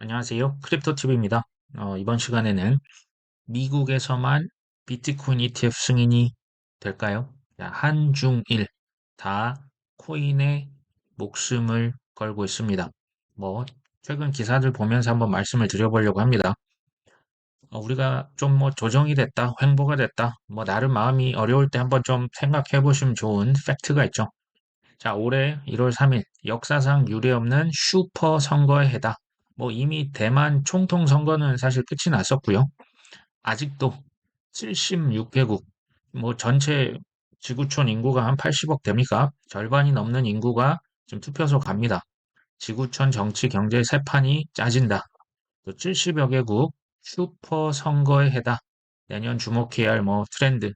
안녕하세요. 크립토TV입니다. 어, 이번 시간에는 미국에서만 비트코인 ETF 승인이 될까요? 자, 한중일 다 코인에 목숨을 걸고 있습니다. 뭐 최근 기사들 보면서 한번 말씀을 드려보려고 합니다. 어, 우리가 좀 뭐 조정이 됐다, 횡보가 됐다, 뭐 나름 마음이 어려울 때 한번 좀 생각해 보시면 좋은 팩트가 있죠. 자, 올해 1월 3일 역사상 유례없는 슈퍼 선거의 해다. 뭐 이미 대만 총통 선거는 사실 끝이 났었고요. 아직도 76개국, 뭐 전체 지구촌 인구가 한 80억 됩니까? 절반이 넘는 인구가 지금 투표소 갑니다. 지구촌 정치 경제 세 판이 짜진다. 또 70여 개국 슈퍼 선거의 해다. 내년 주목해야 할 뭐 트렌드.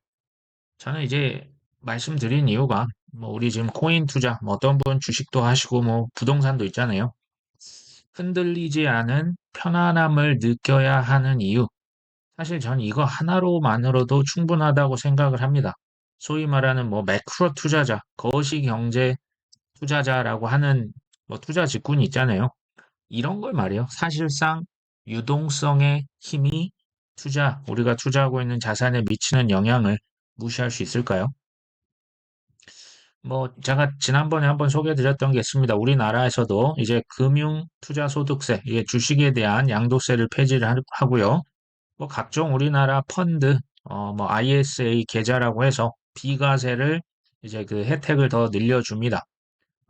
저는 이제 말씀드린 이유가 뭐 우리 지금 코인 투자, 뭐 어떤 분 주식도 하시고 뭐 부동산도 있잖아요. 흔들리지 않은 편안함을 느껴야 하는 이유. 사실 전 이거 하나로만으로도 충분하다고 생각을 합니다. 소위 말하는 뭐 매크로 투자자, 거시 경제 투자자라고 하는 뭐 투자 직군이 있잖아요. 이런 걸 말이에요. 사실상 유동성의 힘이 투자, 우리가 투자하고 있는 자산에 미치는 영향을 무시할 수 있을까요? 뭐 제가 지난번에 한번 소개해 드렸던 게 있습니다. 우리나라에서도 이제 금융 투자 소득세, 이게 주식에 대한 양도세를 폐지를 하- 하고요. 뭐 각종 우리나라 펀드, 어, 뭐 ISA 계좌라고 해서 비과세를 이제 그 혜택을 더 늘려줍니다.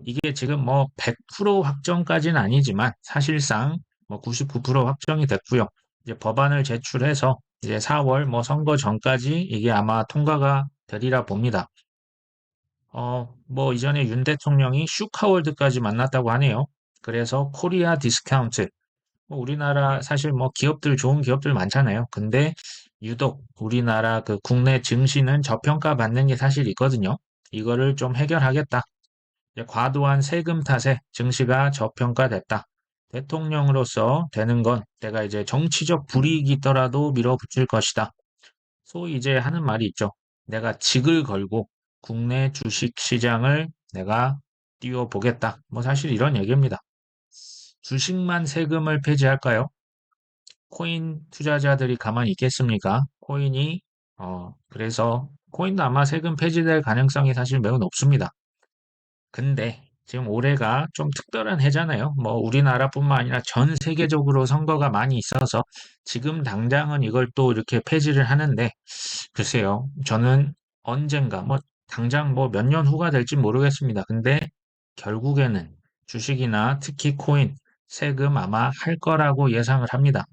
이게 지금 뭐 100% 확정까지는 아니지만 사실상 뭐 99% 확정이 됐고요. 이제 법안을 제출해서 이제 4월 뭐 선거 전까지 이게 아마 통과가 되리라 봅니다. 어, 뭐 이전에 윤 대통령이 슈카월드까지 만났다고 하네요. 그래서 코리아 디스카운트. 뭐 우리나라 사실 뭐 기업들 좋은 기업들 많잖아요. 근데 유독 우리나라 그 국내 증시는 저평가 받는 게 사실 있거든요. 이거를 좀 해결하겠다. 과도한 세금 탓에 증시가 저평가됐다. 대통령으로서 되는 건 내가 이제 정치적 불이익이더라도 밀어붙일 것이다. 소위 이제 하는 말이 있죠. 내가 직을 걸고 국내 주식 시장을 내가 띄워보겠다. 뭐 사실 이런 얘기입니다. 주식만 세금을 폐지할까요? 코인 투자자들이 가만히 있겠습니까? 코인이, 어, 그래서 코인도 아마 세금 폐지될 가능성이 사실 매우 높습니다. 근데 지금 올해가 좀 특별한 해잖아요. 뭐 우리나라뿐만 아니라 전 세계적으로 선거가 많이 있어서 지금 당장은 이걸 또 이렇게 폐지를 하는데 글쎄요. 저는 언젠가 뭐 당장 뭐 몇 년 후가 될지 모르겠습니다. 근데 결국에는 주식이나 특히 코인 세금 아마 할 거라고 예상을 합니다.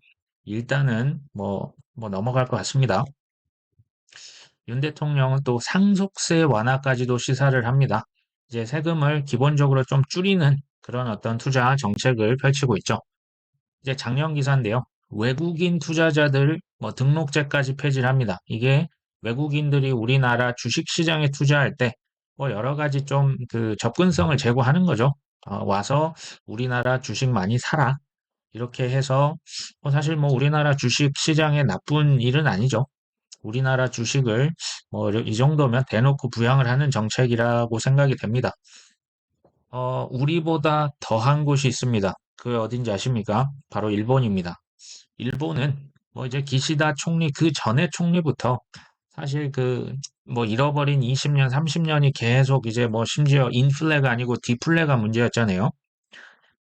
일단은 뭐, 뭐 넘어갈 것 같습니다. 윤 대통령은 또 상속세 완화까지도 시사를 합니다. 이제 세금을 기본적으로 좀 줄이는 그런 어떤 투자 정책을 펼치고 있죠. 이제 작년 기사인데요. 외국인 투자자들 뭐 등록제까지 폐지를 합니다. 이게 외국인들이 우리나라 주식 시장에 투자할 때 뭐 여러 가지 좀 그 접근성을 제고하는 거죠. 어, 와서 우리나라 주식 많이 사라. 이렇게 해서 뭐 사실 뭐 우리나라 주식 시장에 나쁜 일은 아니죠. 우리나라 주식을 뭐 이 정도면 대놓고 부양을 하는 정책이라고 생각이 됩니다. 어, 우리보다 더한 곳이 있습니다. 그 어딘지 아십니까? 바로 일본입니다. 일본은 뭐 이제 기시다 총리 그 전에 총리부터 사실 그 뭐 잃어버린 20년, 30년이 계속 이제 뭐 심지어 인플레가 아니고 디플레가 문제였잖아요.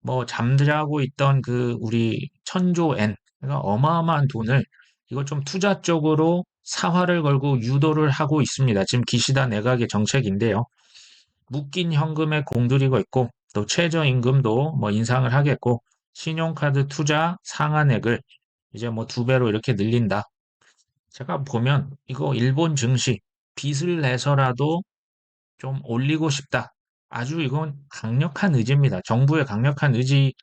뭐 잠자고 있던 그 우리 천조 엔, 그러니까 어마어마한 돈을 이걸 좀 투자 쪽으로 사활을 걸고 유도를 하고 있습니다. 지금 기시다 내각의 정책인데요. 묶인 현금에 공들이고 있고 또 최저임금도 뭐 인상을 하겠고 신용카드 투자 상한액을 이제 뭐 두 배로 이렇게 늘린다. 제가 보면 이거 일본 증시 빚을 내서라도 좀 올리고 싶다. 아주 이건 강력한 의지입니다. 정부의 강력한 의지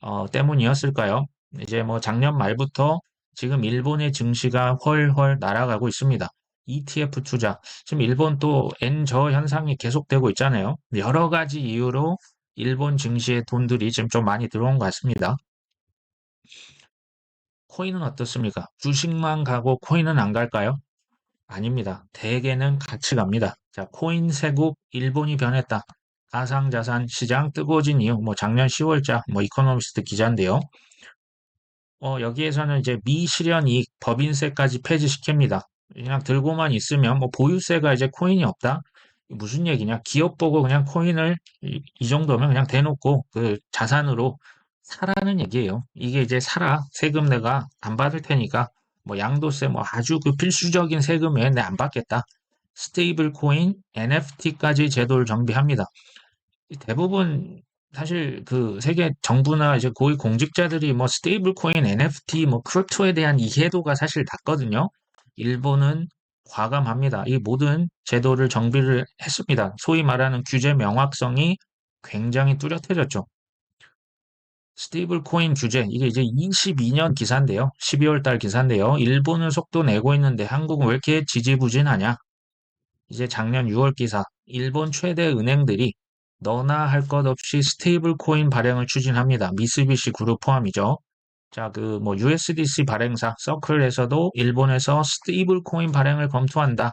어, 때문이었을까요? 이제 뭐 작년 말부터 지금 일본의 증시가 훨훨 날아가고 있습니다. ETF 투자. 지금 일본 또 N저 현상이 계속되고 있잖아요. 여러 가지 이유로 일본 증시에 돈들이 지금 좀 많이 들어온 것 같습니다. 코인은 어떻습니까? 주식만 가고 코인은 안 갈까요? 아닙니다. 대개는 같이 갑니다. 자, 코인 세국 일본이 변했다. 가상자산 시장 뜨거워진 이유, 뭐 작년 10월자, 뭐 이코노미스트 기자인데요. 어, 여기에서는 이제 미실현 이익 법인세까지 폐지시킵니다. 그냥 들고만 있으면 뭐 보유세가 이제 코인이 없다? 무슨 얘기냐? 기업 보고 그냥 코인을 이, 이 정도면 그냥 대놓고 그 자산으로 사라는 얘기예요. 이게 이제 사라 세금 내가 안 받을 테니까 뭐 양도세 뭐 아주 그 필수적인 세금에 내 안 받겠다. 스테이블 코인, NFT까지 제도를 정비합니다. 대부분 사실 그 세계 정부나 이제 고위 공직자들이 뭐 스테이블 코인, NFT, 뭐 크립토에 대한 이해도가 사실 낮거든요. 일본은 과감합니다. 이 모든 제도를 정비를 했습니다. 소위 말하는 규제 명확성이 굉장히 뚜렷해졌죠. 스테이블 코인 규제, 이게 이제 22년 기사인데요. 12월 달 기사인데요. 일본은 속도 내고 있는데 한국은 왜 이렇게 지지부진하냐? 이제 작년 6월 기사, 일본 최대 은행들이 너나 할 것 없이 스테이블 코인 발행을 추진합니다. 미쓰비시 그룹 포함이죠. 자, 그 뭐 USDC 발행사 서클에서도 일본에서 스테이블 코인 발행을 검토한다.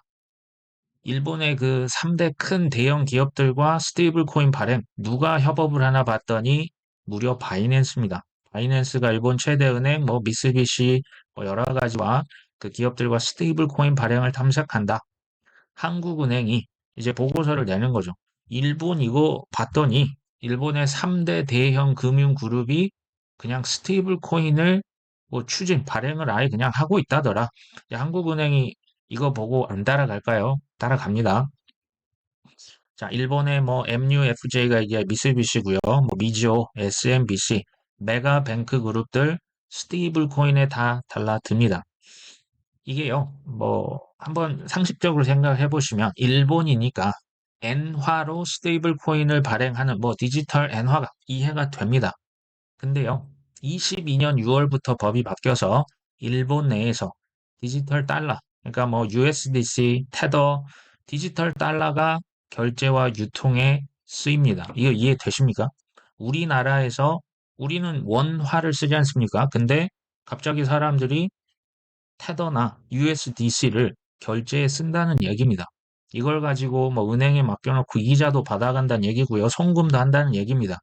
일본의 그 3대 큰 대형 기업들과 스테이블 코인 발행 누가 협업을 하나 봤더니 무려 바이낸스입니다. 바이낸스가 일본 최대 은행 뭐 미쓰비시 뭐 여러 가지와 그 기업들과 스테이블 코인 발행을 탐색한다. 한국은행이 이제 보고서를 내는 거죠. 일본 이거 봤더니 일본의 3대 대형 금융 그룹이 그냥 스테이블 코인을 뭐 추진, 발행을 아예 그냥 하고 있다더라. 한국은행이 이거 보고 안 따라갈까요? 따라갑니다. 자, 일본의 뭐 MUFJ가 이게 미쓰비시고요. 뭐 미지오, SMBC, 메가뱅크 그룹들 스테이블 코인에 다 달라듭니다. 이게요, 뭐, 한번 상식적으로 생각해 보시면, 일본이니까 엔화로 스테이블 코인을 발행하는 뭐 디지털 엔화가 이해가 됩니다. 근데요, 22년 6월부터 법이 바뀌어서 일본 내에서 디지털 달러, 그러니까 뭐 USDC, 테더, 디지털 달러가 결제와 유통에 쓰입니다. 이거 이해되십니까? 우리나라에서 우리는 원화를 쓰지 않습니까? 근데 갑자기 사람들이 테더나 USDC를 결제에 쓴다는 얘기입니다. 이걸 가지고 뭐 은행에 맡겨놓고 이자도 받아간다는 얘기고요. 송금도 한다는 얘기입니다.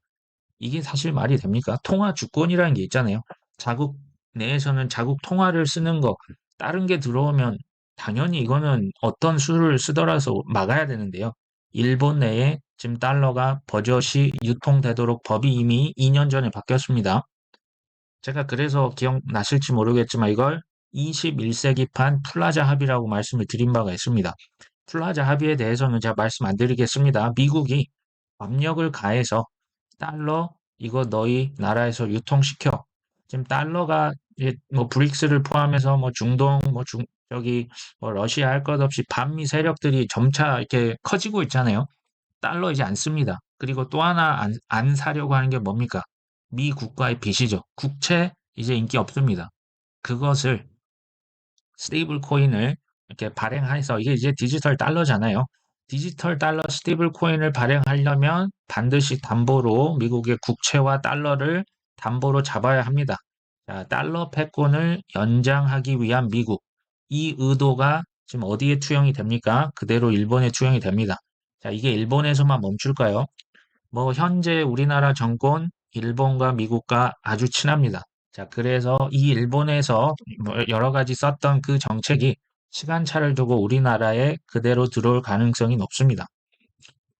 이게 사실 말이 됩니까? 통화 주권이라는 게 있잖아요. 자국 내에서는 자국 통화를 쓰는 거, 다른 게 들어오면 당연히 이거는 어떤 수를 쓰더라도 막아야 되는데요. 일본 내에 지금 달러가 버젓이 유통되도록 법이 이미 2년 전에 바뀌었습니다. 제가 그래서 기억나실지 모르겠지만 이걸 21세기판 플라자 합의라고 말씀을 드린 바가 있습니다. 플라자 합의에 대해서는 제가 말씀 안 드리겠습니다. 미국이 압력을 가해서 달러 이거 너희 나라에서 유통시켜. 지금 달러가 뭐 브릭스를 포함해서 뭐 중동 뭐 중 저기 뭐 러시아 할 것 없이 반미 세력들이 점차 이렇게 커지고 있잖아요. 달러 이제 안 씁니다. 그리고 또 하나 안, 안 사려고 하는 게 뭡니까? 미 국가의 빚이죠. 국채 이제 인기 없습니다. 그것을 스테이블 코인을 이렇게 발행해서 이게 이제 디지털 달러잖아요. 디지털 달러 스테이블 코인을 발행하려면 반드시 담보로 미국의 국채와 달러를 담보로 잡아야 합니다. 자, 달러 패권을 연장하기 위한 미국. 이 의도가 지금 어디에 투영이 됩니까? 그대로 일본에 투영이 됩니다. 자, 이게 일본에서만 멈출까요? 뭐 현재 우리나라 정권 일본과 미국과 아주 친합니다. 자, 그래서 이 일본에서 뭐 여러 가지 썼던 그 정책이 시간차를 두고 우리나라에 그대로 들어올 가능성이 높습니다.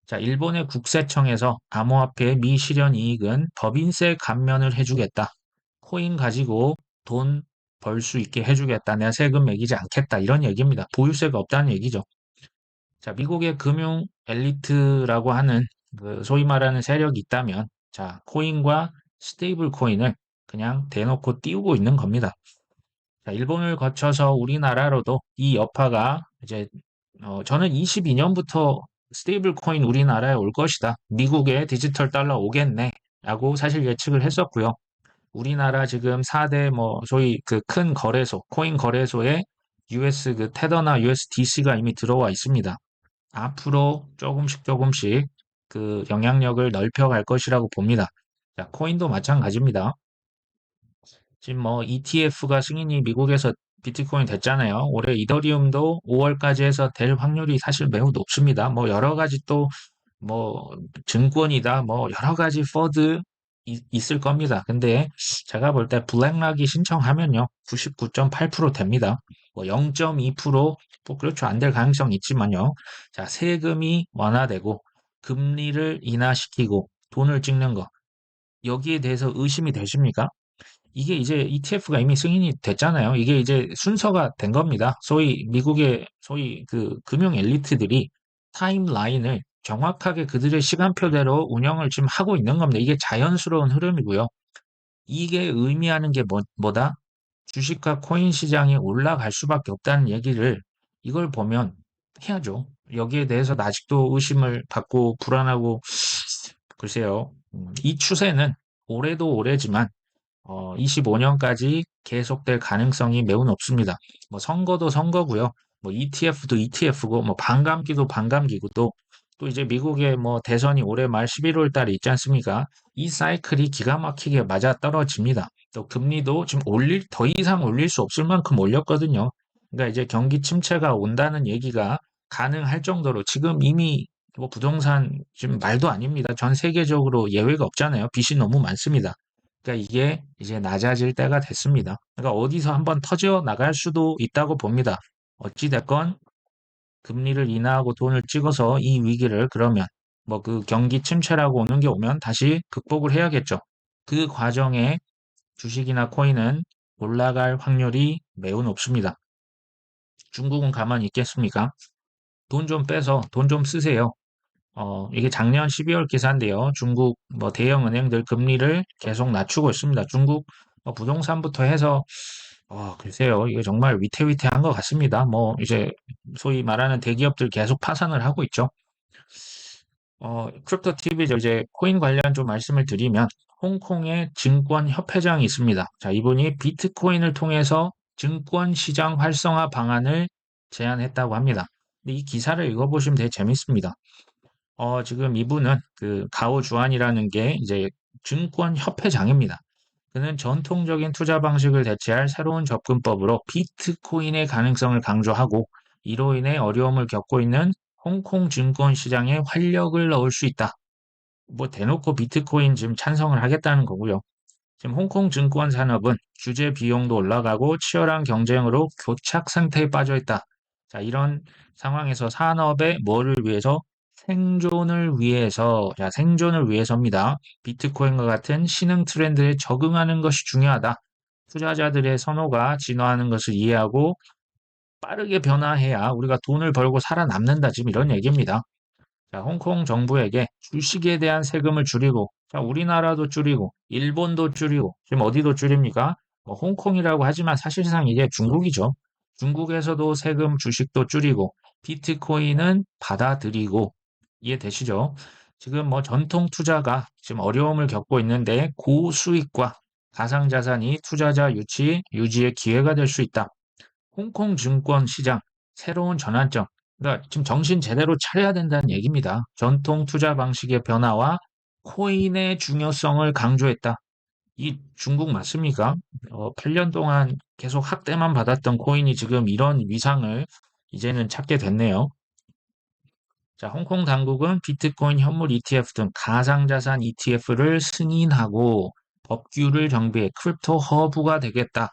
자, 일본의 국세청에서 암호화폐 미실현 이익은 법인세 감면을 해주겠다. 코인 가지고 돈 벌 수 있게 해주겠다. 내가 세금 매기지 않겠다. 이런 얘기입니다. 보유세가 없다는 얘기죠. 자, 미국의 금융 엘리트라고 하는 그 소위 말하는 세력이 있다면 자, 코인과 스테이블 코인을 그냥 대놓고 띄우고 있는 겁니다. 자, 일본을 거쳐서 우리나라로도 이 여파가 이제 어, 저는 22년부터 스테이블 코인 우리나라에 올 것이다. 미국에 디지털 달러 오겠네. 라고 사실 예측을 했었고요. 우리나라 지금 4대 뭐 소위 그 큰 거래소, 코인 거래소에 US 그 테더나 USDC가 이미 들어와 있습니다. 앞으로 조금씩 조금씩 그 영향력을 넓혀갈 것이라고 봅니다. 자, 코인도 마찬가지입니다. 지금 뭐 ETF가 승인이 미국에서 비트코인 됐잖아요. 올해 이더리움도 5월까지 해서 될 확률이 사실 매우 높습니다. 뭐 여러 가지 또 뭐 증권이다, 뭐 여러 가지 퍼드 있을 겁니다. 근데 제가 볼 때 블랙락이 신청하면요. 99.8% 됩니다. 뭐 0.2%뭐 그렇죠. 안 될 가능성이 있지만요. 자, 세금이 완화되고 금리를 인하시키고 돈을 찍는 거. 여기에 대해서 의심이 되십니까? 이게 이제 ETF가 이미 승인이 됐잖아요. 이게 이제 순서가 된 겁니다. 소위 미국의 소위 그 금융 엘리트들이 타임라인을 정확하게 그들의 시간표대로 운영을 지금 하고 있는 겁니다. 이게 자연스러운 흐름이고요. 이게 의미하는 게 뭐, 뭐다? 주식과 코인 시장이 올라갈 수밖에 없다는 얘기를 이걸 보면 해야죠. 여기에 대해서 아직도 의심을 갖고 불안하고 글쎄요. 음, 이 추세는 올해도 올해지만 어, 25년까지 계속될 가능성이 매우 높습니다. 뭐 선거도 선거고요. 뭐 ETF도 ETF고 뭐 반감기도 반감기고 또, 또 이제 미국의 뭐 대선이 올해 말 11월 달에 있지 않습니까? 이 사이클이 기가 막히게 맞아 떨어집니다. 또 금리도 지금 올릴 더 이상 올릴 수 없을 만큼 올렸거든요. 그러니까 이제 경기 침체가 온다는 얘기가 가능할 정도로 지금 이미 뭐 부동산 지금 말도 아닙니다. 전 세계적으로 예외가 없잖아요. 빚이 너무 많습니다. 그러니까 이게 이제 낮아질 때가 됐습니다. 그러니까 어디서 한번 터져 나갈 수도 있다고 봅니다. 어찌 됐건 금리를 인하하고 돈을 찍어서 이 위기를 그러면 뭐 그 경기 침체라고 오는 게 오면 다시 극복을 해야겠죠. 그 과정에 주식이나 코인은 올라갈 확률이 매우 높습니다. 중국은 가만히 있겠습니까? 돈 좀 빼서 돈 좀 쓰세요. 어, 이게 작년 12월 기사인데요. 중국 뭐 대형 은행들 금리를 계속 낮추고 있습니다. 중국 뭐 부동산부터 해서 어, 글쎄요. 이게 정말 위태위태한 것 같습니다. 뭐 이제 소위 말하는 대기업들 계속 파산을 하고 있죠. 어, 크립토 TV죠. 이제 코인 관련 좀 말씀을 드리면 홍콩에 증권협회장이 있습니다. 자, 이분이 비트코인을 통해서 증권 시장 활성화 방안을 제안했다고 합니다. 이 기사를 읽어보시면 되게 재밌습니다. 어, 지금 이분은 그 가오 주안이라는 게 이제 증권협회장입니다. 그는 전통적인 투자 방식을 대체할 새로운 접근법으로 비트코인의 가능성을 강조하고 이로 인해 어려움을 겪고 있는 홍콩 증권 시장에 활력을 넣을 수 있다. 뭐 대놓고 비트코인 지금 찬성을 하겠다는 거고요. 지금 홍콩 증권 산업은 규제 비용도 올라가고 치열한 경쟁으로 교착 상태에 빠져 있다. 자, 이런 상황에서 산업의 뭐를 위해서 생존을 위해서, 자, 생존을 위해서입니다. 비트코인과 같은 신흥 트렌드에 적응하는 것이 중요하다. 투자자들의 선호가 진화하는 것을 이해하고 빠르게 변화해야 우리가 돈을 벌고 살아남는다. 지금 이런 얘기입니다. 자, 홍콩 정부에게 주식에 대한 세금을 줄이고, 자, 우리나라도 줄이고, 일본도 줄이고, 지금 어디도 줄입니까? 뭐 홍콩이라고 하지만 사실상 이게 중국이죠. 중국에서도 세금 주식도 줄이고, 비트코인은 받아들이고, 이해되시죠? 지금 뭐 전통 투자가 지금 어려움을 겪고 있는데 고수익과 가상자산이 투자자 유치, 유지의 기회가 될 수 있다. 홍콩 증권 시장 새로운 전환점. 그러니까 지금 정신 제대로 차려야 된다는 얘기입니다. 전통 투자 방식의 변화와 코인의 중요성을 강조했다. 이 중국 맞습니까? 어, 8년 동안 계속 학대만 받았던 코인이 지금 이런 위상을 이제는 찾게 됐네요. 자, 홍콩 당국은 비트코인 현물 ETF 등 가상자산 ETF를 승인하고 법규를 정비해 크립토 허브가 되겠다.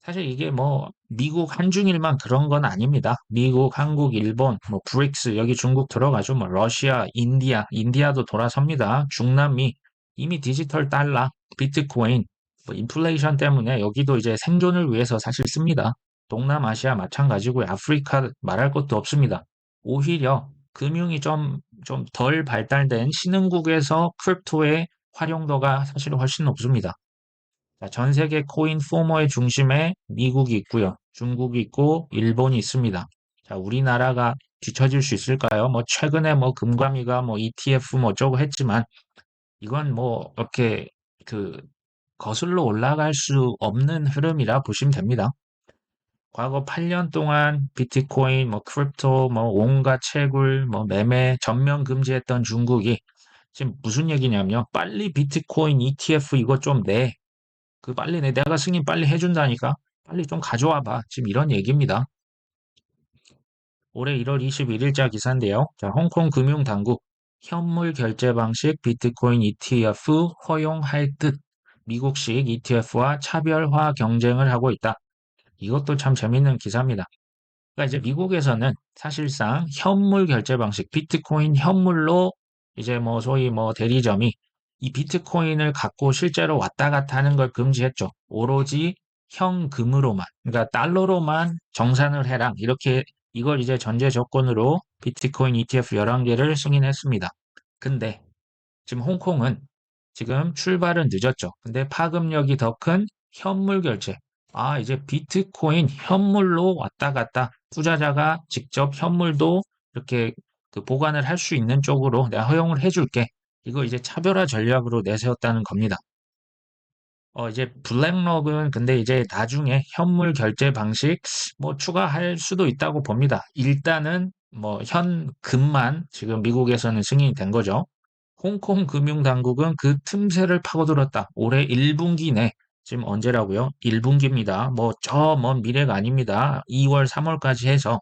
사실 이게 뭐 미국 한중일만 그런 건 아닙니다. 미국, 한국, 일본, 뭐 브릭스 여기 중국 들어가죠. 뭐 러시아, 인디아, 인디아도 돌아섭니다. 중남미 이미 디지털 달러, 비트코인, 뭐 인플레이션 때문에 여기도 이제 생존을 위해서 사실 씁니다. 동남아시아 마찬가지고요. 아프리카 말할 것도 없습니다. 오히려 금융이 좀 좀 덜 발달된 신흥국에서 크립토의 활용도가 사실 훨씬 높습니다. 자, 전 세계 코인 포머의 중심에 미국이 있고요. 중국이 있고 일본이 있습니다. 자, 우리나라가 뒤처질 수 있을까요? 뭐 최근에 뭐 금감위가 뭐 ETF 뭐 어쩌고 했지만 이건 뭐 이렇게 그 거슬러 올라갈 수 없는 흐름이라 보시면 됩니다. 과거 8년 동안 비트코인, 뭐 크립토, 뭐 온갖 채굴, 뭐 매매 전면 금지했던 중국이 지금 무슨 얘기냐면 빨리 비트코인 ETF 이거 좀 내. 그 빨리 내. 내가 승인 빨리 해준다니까. 빨리 좀 가져와 봐. 지금 이런 얘기입니다. 올해 1월 21일자 기사인데요. 자, 홍콩 금융당국 현물 결제 방식 비트코인 ETF 허용할 듯 미국식 ETF와 차별화 경쟁을 하고 있다. 이것도 참 재밌는 기사입니다. 그러니까 이제 미국에서는 사실상 현물 결제 방식, 비트코인 현물로 이제 뭐 소위 뭐 대리점이 이 비트코인을 갖고 실제로 왔다 갔다 하는 걸 금지했죠. 오로지 현금으로만, 그러니까 달러로만 정산을 해라. 이렇게 이걸 이제 전제 조건으로 비트코인 ETF 11개를 승인했습니다. 근데 지금 홍콩은 지금 출발은 늦었죠. 근데 파급력이 더 큰 현물 결제. 아, 이제 비트코인 현물로 왔다 갔다 투자자가 직접 현물도 이렇게 그 보관을 할 수 있는 쪽으로 내가 허용을 해줄게. 이거 이제 차별화 전략으로 내세웠다는 겁니다. 어, 이제 블랙록은 근데 이제 나중에 현물 결제 방식 뭐 추가할 수도 있다고 봅니다. 일단은 뭐 현금만 지금 미국에서는 승인이 된 거죠. 홍콩 금융당국은 그 틈새를 파고들었다. 올해 1분기 내 지금 언제라고요? 1분기입니다. 뭐 저 먼 미래가 아닙니다. 2월, 3월까지 해서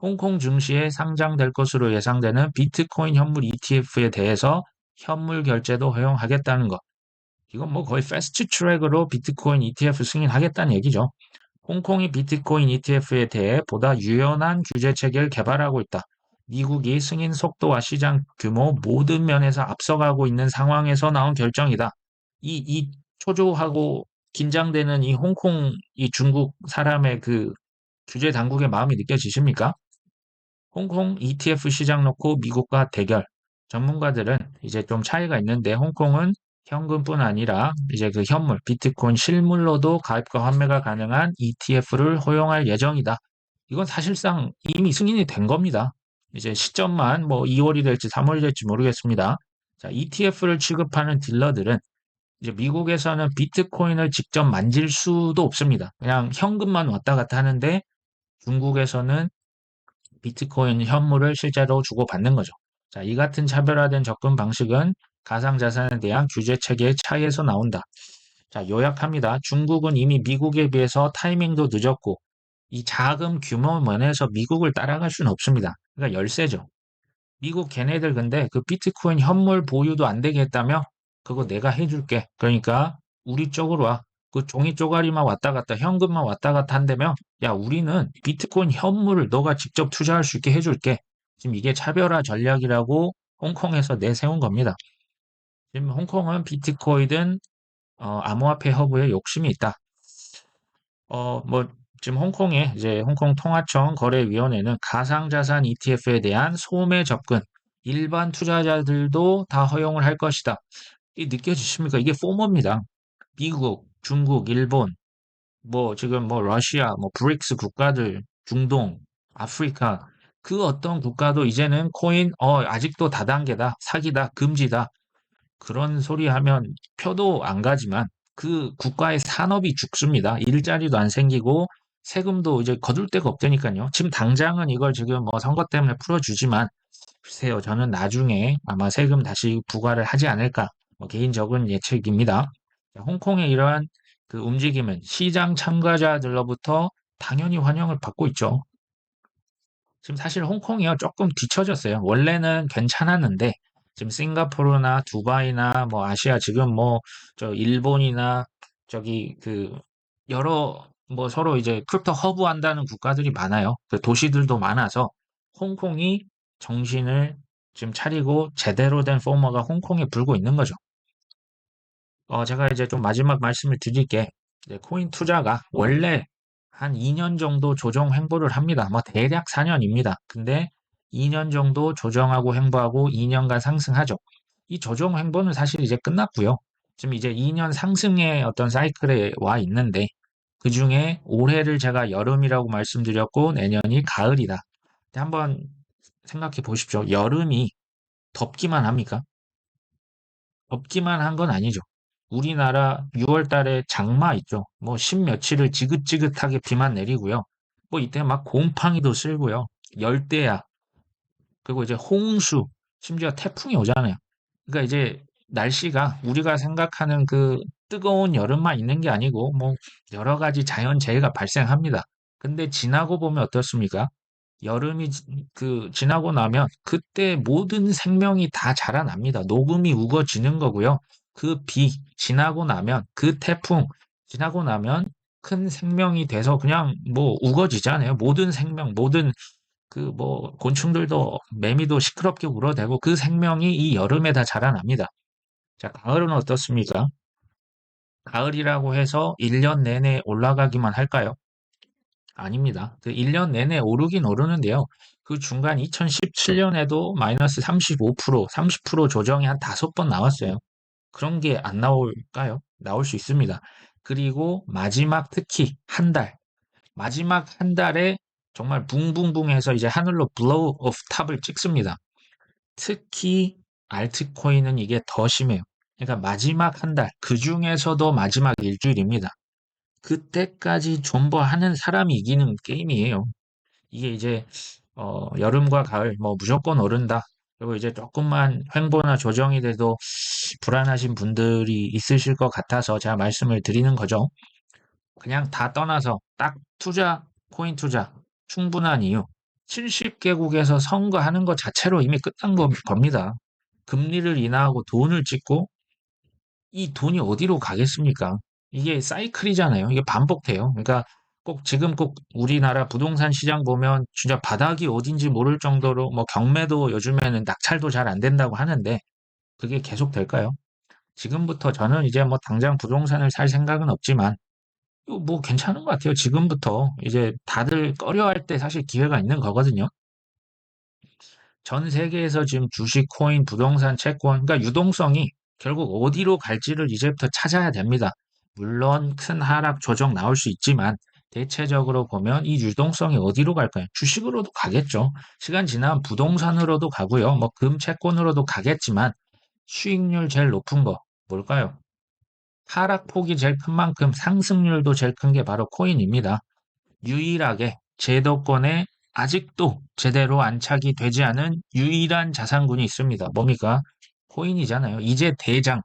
홍콩 증시에 상장될 것으로 예상되는 비트코인 현물 ETF에 대해서 현물 결제도 허용하겠다는 것. 이건 뭐 거의 패스트 트랙으로 비트코인 ETF 승인하겠다는 얘기죠. 홍콩이 비트코인 ETF에 대해 보다 유연한 규제 체계를 개발하고 있다. 미국이 승인 속도와 시장 규모 모든 면에서 앞서가고 있는 상황에서 나온 결정이다. 이, 이 초조하고 긴장되는 이 홍콩, 이 중국 사람의 그 규제 당국의 마음이 느껴지십니까? 홍콩 ETF 시장 놓고 미국과 대결. 전문가들은 이제 좀 차이가 있는데 홍콩은 현금뿐 아니라 이제 그 현물, 비트코인 실물로도 가입과 환매가 가능한 ETF를 허용할 예정이다. 이건 사실상 이미 승인이 된 겁니다. 이제 시점만 뭐 2월이 될지 3월이 될지 모르겠습니다. 자, ETF를 취급하는 딜러들은 이제 미국에서는 비트코인을 직접 만질 수도 없습니다. 그냥 현금만 왔다 갔다 하는데 중국에서는 비트코인 현물을 실제로 주고받는 거죠. 자, 이 같은 차별화된 접근 방식은 가상자산에 대한 규제 체계의 차이에서 나온다. 자, 요약합니다. 중국은 이미 미국에 비해서 타이밍도 늦었고, 이 자금 규모 면에서 미국을 따라갈 수는 없습니다. 그러니까 열세죠. 미국 걔네들 근데 그 비트코인 현물 보유도 안 되게 했다며? 그거 내가 해줄게. 그러니까 우리 쪽으로 와. 그 종이 쪼가리만 왔다 갔다 현금만 왔다 갔다 한다며? 야, 우리는 비트코인 현물을 너가 직접 투자할 수 있게 해줄게. 지금 이게 차별화 전략이라고 홍콩에서 내세운 겁니다. 지금 홍콩은 비트코인은 어, 암호화폐 허브에 욕심이 있다. 어, 뭐 지금 홍콩에 이제 홍콩 통화청 거래위원회는 가상자산 ETF에 대한 소매 접근, 일반 투자자들도 다 허용을 할 것이다. 이 느껴지십니까? 이게 포머입니다. 미국, 중국, 일본, 뭐 지금 뭐 러시아, 뭐 브릭스 국가들, 중동, 아프리카 그 어떤 국가도 이제는 코인 어 아직도 다단계다, 사기다, 금지다. 그런 소리 하면 표도 안 가지만 그 국가의 산업이 죽습니다. 일자리도 안 생기고 세금도 이제 거둘 데가 없다니까요. 지금 당장은 이걸 지금 뭐 선거 때문에 풀어주지만 글쎄요, 저는 나중에 아마 세금 다시 부과를 하지 않을까. 뭐 개인적인 예측입니다. 홍콩의 이러한 그 움직임은 시장 참가자들로부터 당연히 환영을 받고 있죠. 지금 사실 홍콩이요 조금 뒤처졌어요. 원래는 괜찮았는데 지금 싱가포르나 두바이나 뭐 아시아 지금 뭐 저 일본이나 저기 그 여러 뭐 서로 이제 크립토 허브 한다는 국가들이 많아요. 그 도시들도 많아서 홍콩이 정신을 지금 차리고 제대로 된 포머가 홍콩에 불고 있는 거죠. 어, 제가 이제 좀 마지막 말씀을 드릴게. 코인 투자가 원래 한 2년 정도 조정 횡보를 합니다. 뭐 대략 4년입니다. 근데 2년 정도 조정하고 횡보하고 2년간 상승하죠. 이 조정 횡보는 사실 이제 끝났고요. 지금 이제 2년 상승의 어떤 사이클에 와 있는데 그 중에 올해를 제가 여름이라고 말씀드렸고 내년이 가을이다. 한번 생각해 보십시오. 여름이 덥기만 합니까? 덥기만 한 건 아니죠. 우리나라 6월 달에 장마 있죠. 뭐 십며칠을 지긋지긋하게 비만 내리고요. 뭐 이때 막 곰팡이도 쓸고요. 열대야. 그리고 이제 홍수, 심지어 태풍이 오잖아요. 그러니까 이제 날씨가 우리가 생각하는 그 뜨거운 여름만 있는 게 아니고 뭐 여러 가지 자연재해가 발생합니다. 근데 지나고 보면 어떻습니까? 여름이 지- 그 지나고 나면 그때 모든 생명이 다 자라납니다. 녹음이 우거지는 거고요. 그 비 지나고 나면 그 태풍 지나고 나면 큰 생명이 돼서 그냥 뭐 우거지잖아요. 모든 생명, 모든 그 뭐 곤충들도 매미도 시끄럽게 울어대고 그 생명이 이 여름에 다 자라납니다. 자, 가을은 어떻습니까? 가을이라고 해서 1년 내내 올라가기만 할까요? 아닙니다. 그 1년 내내 오르긴 오르는데요. 그 중간 2017년에도 마이너스 35%, 30% 조정이 한 다섯 번 나왔어요. 그런 게 안 나올까요? 나올 수 있습니다. 그리고 마지막 특히 한 달, 마지막 한 달에 정말 붕붕붕 해서 이제 하늘로 블로우 오프 탑을 찍습니다. 특히 알트코인은 이게 더 심해요. 그러니까 마지막 한 달, 그 중에서도 마지막 일주일입니다. 그때까지 존버하는 사람이 이기는 게임이에요. 이게 이제 어, 여름과 가을 뭐 무조건 오른다. 그리고 이제 조금만 횡보나 조정이 돼도 불안하신 분들이 있으실 것 같아서 제가 말씀을 드리는 거죠. 그냥 다 떠나서 딱 투자, 코인 투자 충분한 이유. 70개국에서 선거하는 것 자체로 이미 끝난 거- 겁니다. 금리를 인하하고 돈을 찍고 이 돈이 어디로 가겠습니까? 이게 사이클이잖아요. 이게 반복돼요. 그러니까 꼭 지금 꼭 우리나라 부동산 시장 보면 진짜 바닥이 어딘지 모를 정도로 뭐 경매도 요즘에는 낙찰도 잘 안 된다고 하는데 그게 계속 될까요? 지금부터 저는 이제 뭐 당장 부동산을 살 생각은 없지만 뭐 괜찮은 것 같아요. 지금부터 이제 다들 꺼려할 때 사실 기회가 있는 거거든요. 전 세계에서 지금 주식, 코인, 부동산, 채권, 그러니까 유동성이 결국 어디로 갈지를 이제부터 찾아야 됩니다. 물론 큰 하락 조정 나올 수 있지만 대체적으로 보면 이 유동성이 어디로 갈까요? 주식으로도 가겠죠. 시간 지나면 부동산으로도 가고요. 뭐 금, 채권으로도 가겠지만 수익률 제일 높은 거 뭘까요? 하락폭이 제일 큰 만큼 상승률도 제일 큰 게 바로 코인입니다. 유일하게 제도권에 아직도 제대로 안착이 되지 않은 유일한 자산군이 있습니다. 뭡니까? 코인이잖아요. 이제 대장.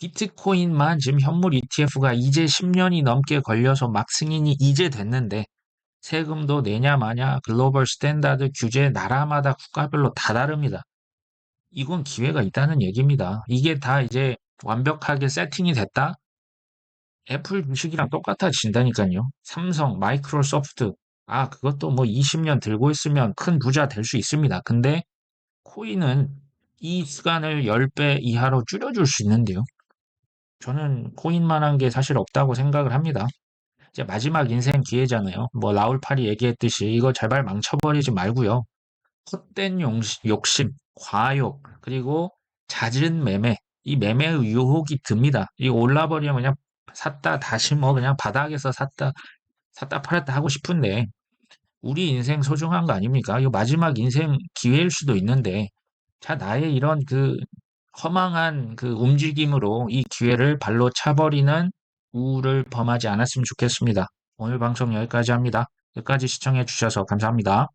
비트코인만 지금 현물 ETF가 이제 10년이 넘게 걸려서 막 승인이 이제 됐는데 세금도 내냐 마냐 글로벌 스탠다드 규제 나라마다 국가별로 다 다릅니다. 이건 기회가 있다는 얘기입니다. 이게 다 이제 완벽하게 세팅이 됐다? 애플 주식이랑 똑같아진다니까요. 삼성, 마이크로소프트, 아, 그것도 뭐 20년 들고 있으면 큰 부자 될 수 있습니다. 근데 코인은 이 시간을 10배 이하로 줄여줄 수 있는데요. 저는 코인만한 게 사실 없다고 생각을 합니다. 이제 마지막 인생 기회잖아요. 뭐 라울팔이 얘기했듯이 이거 제발 망쳐버리지 말고요. 헛된 욕심, 과욕, 그리고 잦은 매매, 이 매매의 유혹이 듭니다. 이 올라버리면 그냥 샀다 다시 뭐 그냥 바닥에서 샀다 샀다 팔았다 하고 싶은데 우리 인생 소중한 거 아닙니까? 이 마지막 인생 기회일 수도 있는데 자 나의 이런 그 허망한 그 움직임으로 이 기회를 발로 차버리는 우를 범하지 않았으면 좋겠습니다. 오늘 방송 여기까지 합니다. 끝까지 시청해 주셔서 감사합니다.